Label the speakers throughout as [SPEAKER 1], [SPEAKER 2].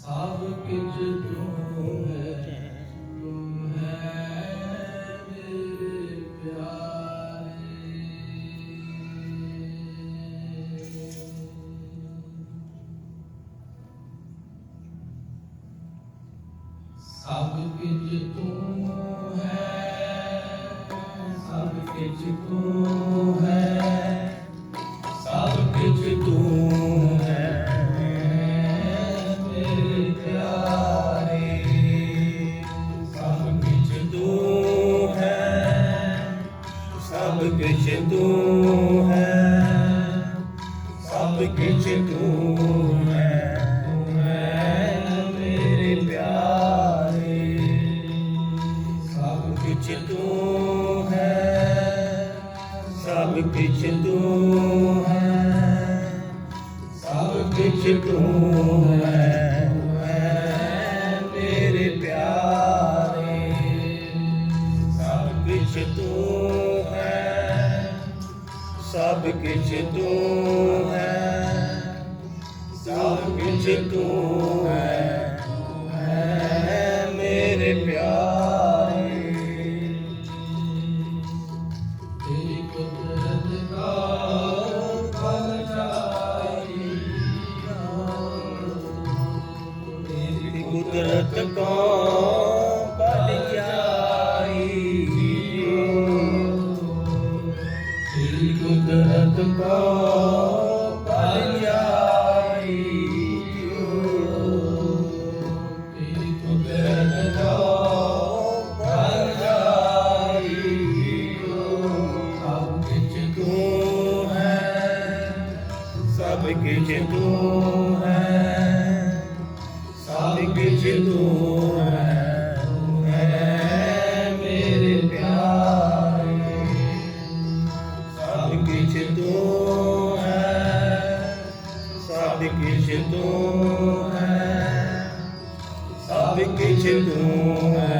[SPEAKER 1] ਸਭ ਕੁਝ ਤੂੰ ਹੈ ਤੂੰ ਹੈ ਮੇਰੇ ਪਿਆਰੇ। ਸਭ ਕੁਝ ਤੂੰ ਹੈ ਸਭ ਕੁਝ ਤੂੰ ਹੈ। ਸਭ
[SPEAKER 2] ਕੁਛ ਤੂੰ ਹੈ। ਸਭ ਕੁਛ ਤੂੰ ਹੈ।
[SPEAKER 1] ਤੂੰ ਹੈ ਮੇਰੇ ਪਿਆਰੇ।
[SPEAKER 2] ਸਭ ਕੁਛ ਤੂੰ ਹੈ। ਸਭ ਕੁਛ ਤੂੰ ਹੈ। ਸਭ ਕੁਛ ਤੂੰ ਹੈ। ਕੁਛ ਤੂੰ ਹੈ, ਸਭ ਕੁਛ ਤੂੰ ਹੈ ਹੈ ਮੇਰੇ ਪਿਆਰੇ।
[SPEAKER 1] ਤੇਰੀ ਕੁਦਰਤ ਕਾ ਫਲ ਚਾਹੀ
[SPEAKER 2] ਤੇਰੀ ਕੁਦਰਤ ਕਾ
[SPEAKER 1] ਕੋ
[SPEAKER 2] ਬਲ ਜਾਈ
[SPEAKER 1] ਤੇਰੀ ਕੁਦਰਤ ਕੋ
[SPEAKER 2] ਬਲ
[SPEAKER 1] ਸਭ ਕੁਝ
[SPEAKER 2] ਤੂੰ ਹੈ ਸਭ ਕੁਝ ਤੂੰ ਹੈ ਸਭ ਕੁਝ ਤੂੰ ਸਭ ਕੁਝ ਤੂੰ ਹੈ ਸਭ ਕੁਝ ਤੂੰ ਹੈ ਸਭ ਕੁਝ ਤੂੰ ਹੈ।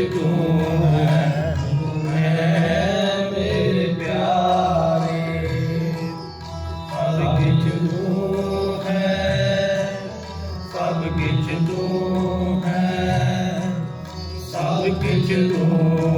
[SPEAKER 1] ਸਭ ਕੁਝ ਤੂੰ ਹੈ
[SPEAKER 2] ਸਭ ਕੁਝ ਤੂੰ ਸਭ ਕੁਝ ਤੂੰ